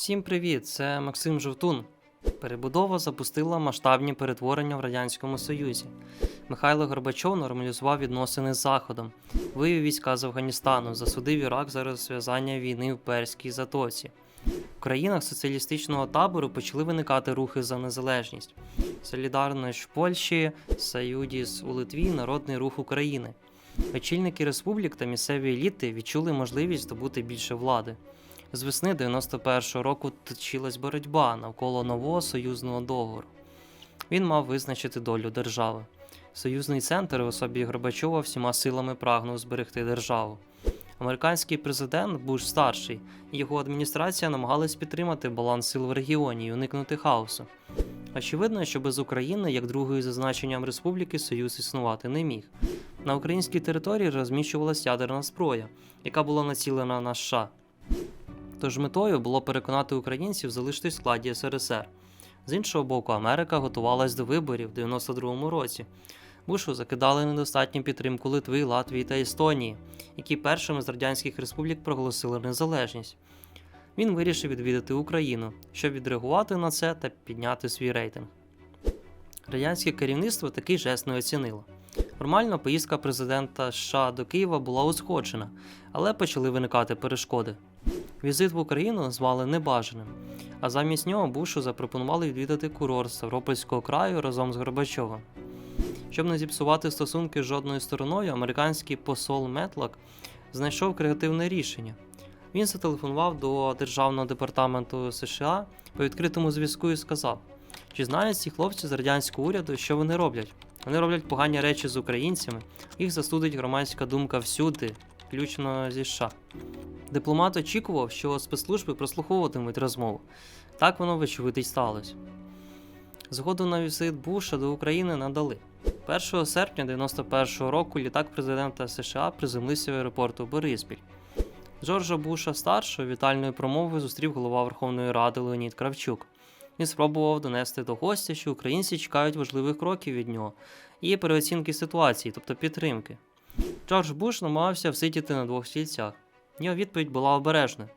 Всім привіт! Це Максим Жовтун. Перебудова запустила масштабні перетворення в Радянському Союзі. Михайло Горбачов нормалізував відносини з Заходом, вивів війська з Афганістану, засудив Ірак за розв'язання війни в Перській затоці. В країнах соціалістичного табору почали виникати рухи за незалежність. Солідарність в Польщі, Союдіс у Литві, Народний рух України. Очільники республік та місцеві еліти відчули можливість здобути більше влади. З весни 91-го року точилась боротьба навколо нового союзного договору. Він мав визначити долю держави. Союзний центр в особі Горбачова всіма силами прагнув зберегти державу. Американський президент Буш старший і його адміністрація намагались підтримати баланс сил в регіоні і уникнути хаосу. Очевидно, що без України, як другої за значенням республіки, союз існувати не міг. На українській території розміщувалась ядерна зброя, яка була націлена на США. Тож метою було переконати українців залишитись в складі СРСР. З іншого боку, Америка готувалась до виборів в 92-му році. Бушу закидали недостатню підтримку Литви, Латвії та Естонії, які першими з радянських республік проголосили незалежність. Він вирішив відвідати Україну, щоб відреагувати на це та підняти свій рейтинг. Радянське керівництво такий жест не оцінило. Формально поїздка президента США до Києва була узгоджена, але почали виникати перешкоди. Візит в Україну назвали небажаним, а замість нього Бушу запропонували відвідати курорт Ставропольського краю разом з Горбачовим. Щоб не зіпсувати стосунки з жодною стороною, американський посол Метлок знайшов креативне рішення. Він зателефонував до Державного департаменту США по відкритому зв'язку і сказав: чи знають ці хлопці з радянського уряду, що вони роблять? Вони роблять погані речі з українцями, їх застудить громадська думка всюди, включно зі США. Дипломат очікував, що спецслужби прослуховуватимуть розмову. Так воно, вочевидь, і сталося. Згоду на візит Буша до України надали. 1 серпня 91-го року літак президента США приземлився в аеропорту Бориспіль. Джорджа Буша старшого вітальною промовою зустрів голова Верховної Ради Леонід Кравчук. Він спробував донести до гостя, що українці чекають важливих кроків від нього і переоцінки ситуації, тобто підтримки. Джордж Буш намагався всидіти на двох стільцях. Його відповідь була обережна.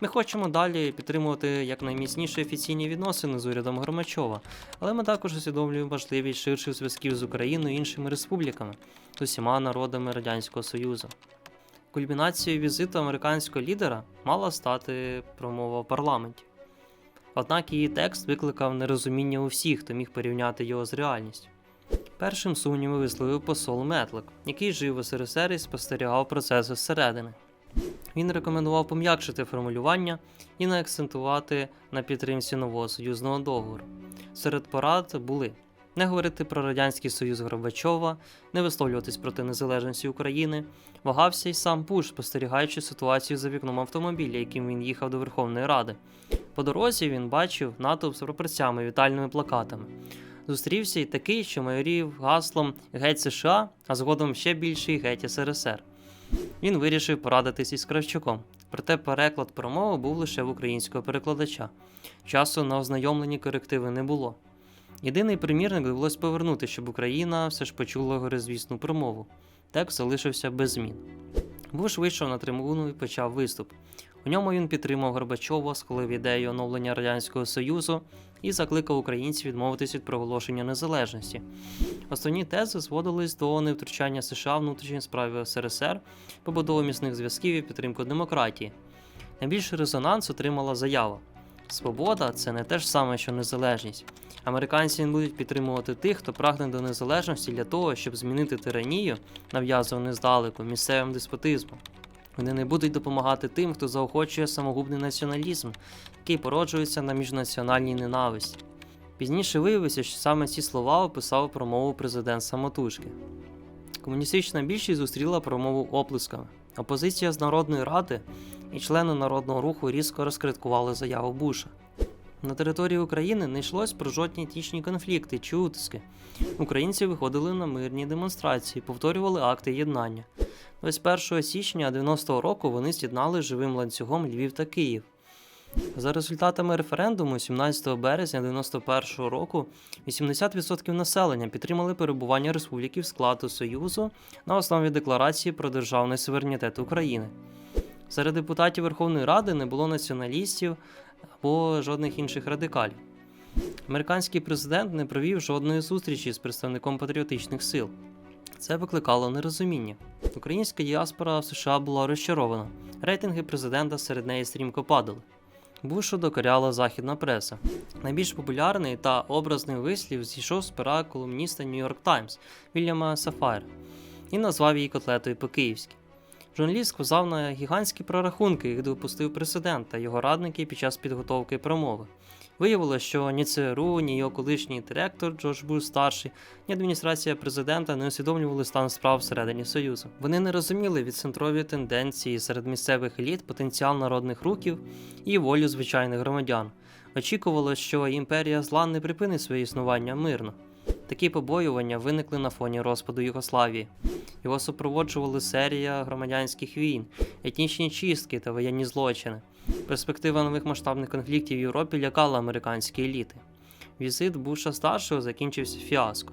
Ми хочемо далі підтримувати якнайміцніші офіційні відносини з урядом Громачова, але ми також усвідомлюємо важливість ширших зв'язків з Україною і іншими республіками, з усіма народами Радянського Союзу. Кульмінацією візиту американського лідера мала стати промова в парламенті. Однак її текст викликав нерозуміння у всіх, хто міг порівняти його з реальністю. Першим сумніви висловив посол Метлик, який жив в СРСР і спостерігав процеси зсередини. Він рекомендував пом'якшити формулювання і не акцентувати на підтримці нового союзного договору. Серед порад були не говорити про Радянський Союз Горбачова, не висловлюватись проти незалежності України, вагався й сам Буш, спостерігаючи ситуацію за вікном автомобіля, яким він їхав до Верховної Ради. По дорозі він бачив натовп з прапорцями, вітальними плакатами. Зустрівся й такий, що майорів гаслом Геть США, а згодом ще більший геть СРСР. Він вирішив порадитись із Кравчуком, проте переклад промови був лише в українського перекладача. Часу на ознайомлені корективи не було. Єдиний примірник довелось повернути, щоб Україна все ж почула горизвісну промову. Текст залишився без змін. Буш вийшов на трибуну і почав виступ. У ньому він підтримав Горбачова, схвалив ідею оновлення Радянського Союзу і закликав українців відмовитись від проголошення незалежності. Основні тези зводились до невтручання США в внутрішні справи СРСР, побудови міцних зв'язків і підтримку демократії. Найбільший резонанс отримала заява: Свобода це не те ж саме, що незалежність. Американці не будуть підтримувати тих, хто прагне до незалежності для того, щоб змінити тиранію, нав'язану здалеку, місцевим деспотизмом. Вони не будуть допомагати тим, хто заохочує самогубний націоналізм, який породжується на міжнаціональній ненависті. Пізніше виявилося, що саме ці слова описав промову президент самотужки. Комуністична більшість зустріла промову оплесками. Опозиція з Народної ради і члени народного руху різко розкриткували заяву Буша. На території України не йшлось про жодні етнічні конфлікти чи утиски. Українці виходили на мирні демонстрації, повторювали акти єднання. 21 січня 90-го року вони з'єднали живим ланцюгом Львів та Київ. За результатами референдуму 17 березня 91-го року 80% населення підтримали перебування республіки в складу Союзу на основі декларації про державний суверенітет України. Серед депутатів Верховної Ради не було націоналістів, або жодних інших радикалів. Американський президент не провів жодної зустрічі з представником патріотичних сил. Це викликало нерозуміння. Українська діаспора в США була розчарована. Рейтинги президента серед неї стрімко падали. Бушу докоряла західна преса. Найбільш популярний та образний вислів зійшов з пера колумніста New York Times Вільяма Сафайра і назвав її котлетою по-київськи. Журналіст вказав на гігантські прорахунки, їх допустив президент та його радники під час підготовки промови. Виявилося, що ні ЦРУ, ні його колишній директор Джордж Буш старший, ні адміністрація президента не усвідомлювали стан справ всередині Союзу. Вони не розуміли відцентрові тенденції серед місцевих еліт, потенціал народних руків і волю звичайних громадян. Очікувало, що імперія зла не припинить своє існування мирно. Такі побоювання виникли на фоні розпаду Югославії. Його супроводжували серія громадянських війн, етнічні чистки та воєнні злочини. Перспектива нових масштабних конфліктів в Європі лякала американські еліти. Візит Буша старшого закінчився фіаско.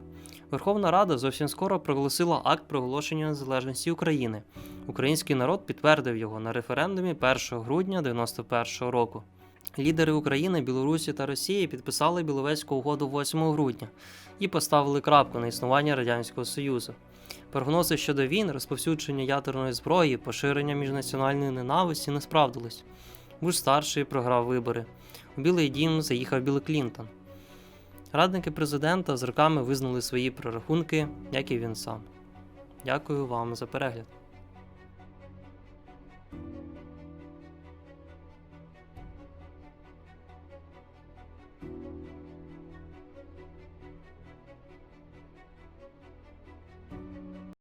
Верховна Рада зовсім скоро проголосила акт проголошення незалежності України. Український народ підтвердив його на референдумі 1 грудня 1991 року. Лідери України, Білорусі та Росії підписали Біловецьку угоду 8 грудня і поставили крапку на існування Радянського Союзу. Прогнози щодо війн, розповсюдження ядерної зброї, поширення міжнаціональної ненависті не справдились. Буш старший програв вибори. У Білий Дім заїхав Білл Клінтон. Радники президента з роками визнали свої прорахунки, як і він сам. Дякую вам за перегляд.